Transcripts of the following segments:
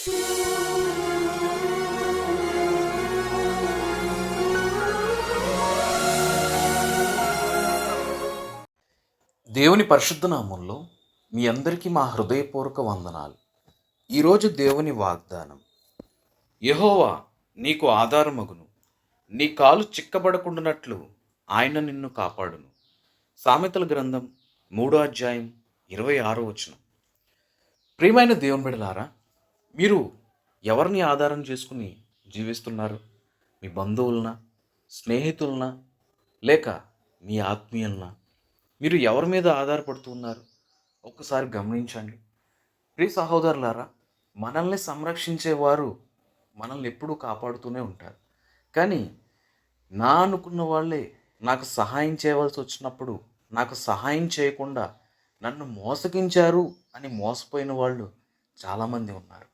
దేవుని పరిశుద్ధ నామంలో మీ అందరికీ మా హృదయపూర్వక వందనాలు. ఈరోజు దేవుని వాగ్దానం యహోవా నీకు ఆధారమగును నీ కాలు చిక్కబడకుండానట్లు ఆయన నిన్ను కాపాడును. సామెతల గ్రంథం మూడో అధ్యాయం ఇరవై ఆరో వచనం. ప్రియమైన దేవుని బిడలారా మీరు ఎవరిని ఆధారం చేసుకుని జీవిస్తున్నారు? మీ బంధువులనా? స్నేహితులనా? లేక మీ ఆత్మీయులనా? మీరు ఎవరి మీద ఆధారపడుతూ ఉన్నారు? ఒక్కసారి గమనించండి. ప్రియ సహోదరులారా మనల్ని సంరక్షించేవారు మనల్ని ఎప్పుడూ కాపాడుతూనే ఉంటారు. కానీ నా అనుకున్న వాళ్ళే నాకు సహాయం చేయవలసి వచ్చినప్పుడు నాకు సహాయం చేయకుండా నన్ను మోసగించారు అని మోసపోయిన వాళ్ళు చాలామంది ఉన్నారు.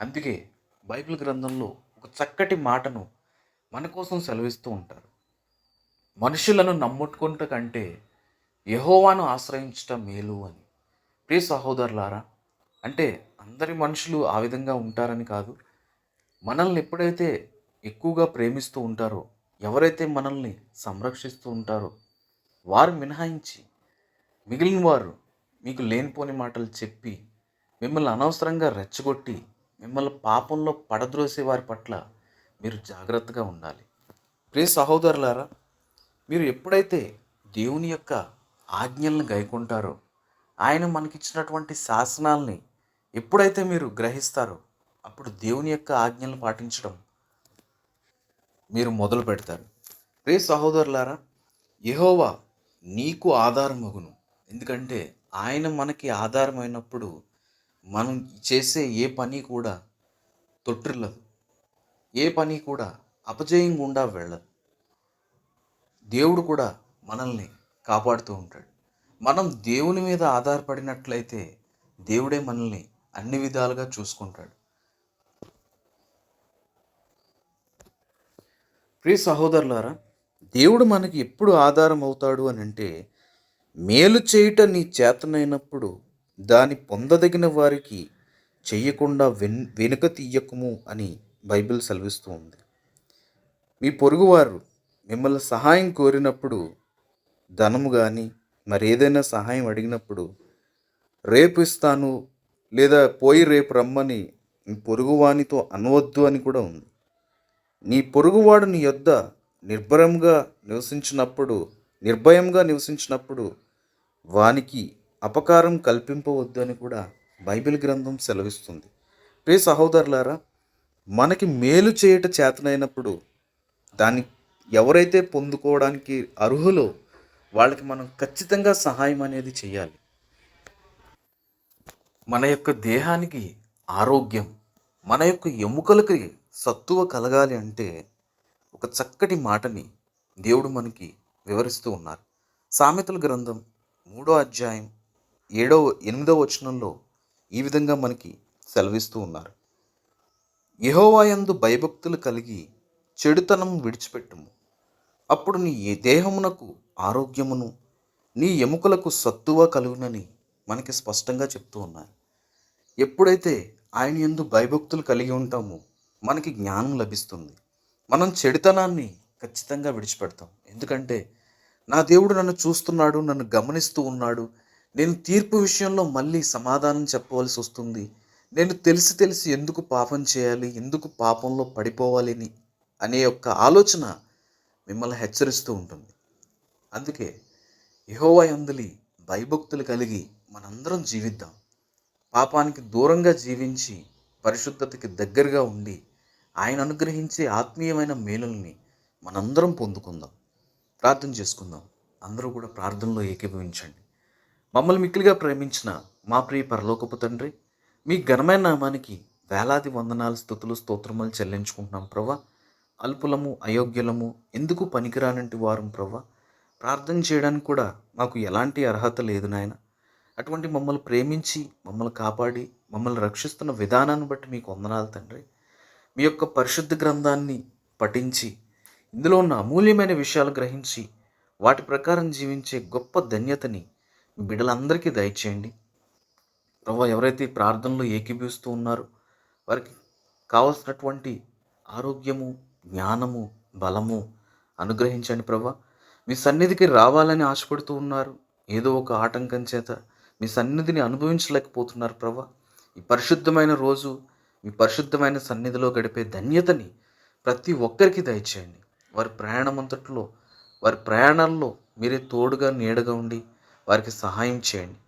అందుకే బైబిల్ గ్రంథంలో ఒక చక్కటి మాటను మన కోసం సెలవిస్తూ ఉంటారు. మనుషులను నమ్ముకుంట కంటే యహోవాను ఆశ్రయించటం మేలు అని. ప్రియ సహోదరులారా అంటే అందరి మనుషులు ఆ విధంగా ఉంటారని కాదు. మనల్ని ఎప్పుడైతే ఎక్కువగా ప్రేమిస్తూ ఉంటారో ఎవరైతే మనల్ని సంరక్షిస్తూ ఉంటారో వారు మినహాయించి మిగిలిన వారు మీకు లేనిపోని మాటలు చెప్పి మిమ్మల్ని అనవసరంగా రెచ్చగొట్టి మిమ్మల్ని పాపంలో పడద్రోసే వారి పట్ల మీరు జాగ్రత్తగా ఉండాలి. ప్రియ సహోదరులారా మీరు ఎప్పుడైతే దేవుని యొక్క ఆజ్ఞలను గైకుంటారో ఆయన మనకిచ్చినటువంటి శాసనాల్ని ఎప్పుడైతే మీరు గ్రహిస్తారో అప్పుడు దేవుని యొక్క ఆజ్ఞలను పాటించడం మీరు మొదలు పెడతారు. రే సహోదరులారా యహోవా నీకు ఆధారమగును. ఎందుకంటే ఆయన మనకి ఆధారమైనప్పుడు మనం చేసే ఏ పని కూడా తొట్టిల్లదు. ఏ పని కూడా అపజయం గుండా వెళ్ళదు. దేవుడు కూడా మనల్ని కాపాడుతూ ఉంటాడు. మనం దేవుని మీద ఆధారపడినట్లయితే దేవుడే మనల్ని అన్ని విధాలుగా చూసుకుంటాడు. ప్రియ సహోదరులారా దేవుడు మనకి ఎప్పుడు ఆధారం అవుతాడు అని అంటే మేలు చేయుట నీ చేతనైనప్పుడు దాని పొందదగిన వారికి చేయకుండా వెన్ వెనుక తీయకము అని బైబిల్ సెలవిస్తూ ఉంది. మీ పొరుగువారు మిమ్మల్ని సహాయం కోరినప్పుడు ధనము కానీ మరేదైనా సహాయం అడిగినప్పుడు రేపు ఇస్తాను లేదా పోయి రేపు రమ్మని నీ పొరుగువానితో అనవద్దు అని కూడా ఉంది. నీ పొరుగువాడు నీ యొద్ద నిర్భరంగా నివసించినప్పుడు నిర్భయంగా నివసించినప్పుడు వానికి అపకారం కల్పింపవద్దు అని కూడా బైబిల్ గ్రంథం సెలవిస్తుంది. ప్రియ సహోదరులారా మనకి మేలు చేయట చేతనైనప్పుడు దాన్ని ఎవరైతే పొందుకోవడానికి అర్హులో వాళ్ళకి మనం ఖచ్చితంగా సహాయం అనేది చేయాలి. మన యొక్క దేహానికి ఆరోగ్యం మన యొక్క ఎముకలకి సత్తువ కలగాలి అంటే ఒక చక్కటి మాటని దేవుడు మనకి వివరిస్తూ ఉన్నారు. సామెతల గ్రంథం మూడో అధ్యాయం ఏడవ ఎనిమిదవ వచనంలో ఈ విధంగా మనకి సెలవిస్తూ ఉన్నారు. యహోవాయందు భయభక్తులు కలిగి చెడుతనం విడిచిపెట్టుము. అప్పుడు నీ దేహమునకు ఆరోగ్యమును నీ ఎముకలకు సత్తువ కలుగునని మనకి స్పష్టంగా చెప్తూ ఉన్నారు. ఎప్పుడైతే ఆయన ఎందు భయభక్తులు కలిగి ఉంటామో మనకి జ్ఞానం లభిస్తుంది. మనం చెడుతనాన్ని ఖచ్చితంగా విడిచిపెడతాం. ఎందుకంటే నా దేవుడు నన్ను చూస్తున్నాడు నన్ను గమనిస్తూ ఉన్నాడు నేను తీర్పు విషయంలో మళ్ళీ సమాధానం చెప్పవలసి వస్తుంది. నేను తెలిసి తెలిసి ఎందుకు పాపం చేయాలి ఎందుకు పాపంలో పడిపోవాలి అని అనే యొక్క ఆలోచన మిమ్మల్ని హెచ్చరిస్తూ ఉంటుంది. అందుకే యహోవయందులి భయభక్తులు కలిగి మనందరం జీవిద్దాం. పాపానికి దూరంగా జీవించి పరిశుద్ధతకి దగ్గరగా ఉండి ఆయన అనుగ్రహించే ఆత్మీయమైన మేలుల్ని మనందరం పొందుకుందాం. ప్రార్థన చేసుకుందాం. అందరూ కూడా ప్రార్థనలో ఏకీభవించండి. మమ్మల్ని మిక్కిలిగా ప్రేమించిన మా ప్రియ పరలోకపు తండ్రి మీ ఘనమైన నామానికి వేలాది వందనాలు స్థుతులు స్తోత్రములు చెల్లించుకుంటున్నాం ప్రభా అల్పులము అయోగ్యులము ఎందుకు పనికిరానంటి వారం ప్రభా ప్రార్థన చేయడానికి కూడా మాకు ఎలాంటి అర్హత లేదు నాయన. అటువంటి మమ్మల్ని ప్రేమించి మమ్మల్ని కాపాడి మమ్మల్ని రక్షిస్తున్న విధానాన్ని బట్టి మీకు వందనాలు తండ్రి. మీ యొక్క పరిశుద్ధ గ్రంథాన్ని పఠించి ఇందులో ఉన్న అమూల్యమైన విషయాలు గ్రహించి వాటి ప్రకారం జీవించే గొప్ప ధన్యతని బిడ్డలందరికీ దయచేయండి. ప్రభా ఎవరైతే ప్రార్థనలో ఏకీభవిస్తూ ఉన్నారో వారికి కావలసినటువంటి ఆరోగ్యము జ్ఞానము బలము అనుగ్రహించండి ప్రభా. మీ సన్నిధికి రావాలని ఆశపడుతూ ఉన్నారు. ఏదో ఒక ఆటంకం చేత మీ సన్నిధిని అనుభవించలేకపోతున్నారు ప్రభా. ఈ పరిశుద్ధమైన రోజు మీ పరిశుద్ధమైన సన్నిధిలో గడిపే ధన్యతని ప్రతి ఒక్కరికి దయచేయండి. వారి ప్రయాణం అంతట్లో వారి ప్రయాణాల్లో మీరే తోడుగా నీడగా ఉండి వారికి సహాయం చేయండి.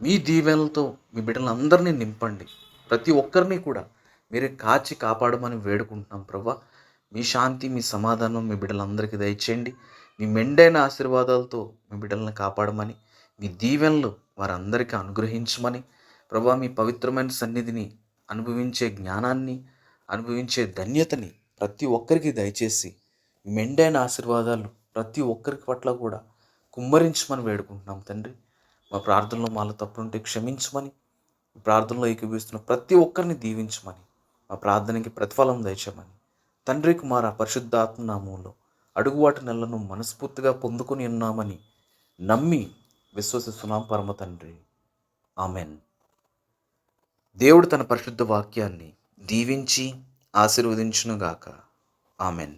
మీ దీవెనలతో మీ బిడ్డలందరినీ నింపండి. ప్రతి ఒక్కరిని కూడా మీరే కాచి కాపాడమని వేడుకుంటున్నాం ప్రభా. మీ శాంతి మీ సమాధానం మీ బిడ్డలందరికీ దయచేయండి. మీ మెండైన ఆశీర్వాదాలతో మీ బిడ్డలను కాపాడమని మీ దీవెనలు వారందరికీ అనుగ్రహించమని ప్రభా మీ పవిత్రమైన సన్నిధిని అనుభవించే జ్ఞానాన్ని అనుభవించే ధన్యతని ప్రతి ఒక్కరికి దయచేసి మెండైన ఆశీర్వాదాలు ప్రతి ఒక్కరికి పట్ల కూడా కుమ్మరించమని వేడుకుంటున్నాం తండ్రి. మా ప్రార్థనలో మాలో తప్పులుంటే క్షమించమని ప్రార్థనలో ఏకీభవిస్తున్న ప్రతి ఒక్కరిని దీవించమని మా ప్రార్థనకి ప్రతిఫలం దయచేయమని. తండ్రి కుమార పరిశుద్ధాత్మ నామంలో అడుగువాటి నెలను మనస్ఫూర్తిగా పొందుకుని ఉన్నామని నమ్మి విశ్వసిస్తున్నాం పరమ తండ్రి. ఆమెన్. దేవుడు తన పరిశుద్ధ వాక్యాన్ని దీవించి ఆశీర్వదించునుగాక. ఆమెన్.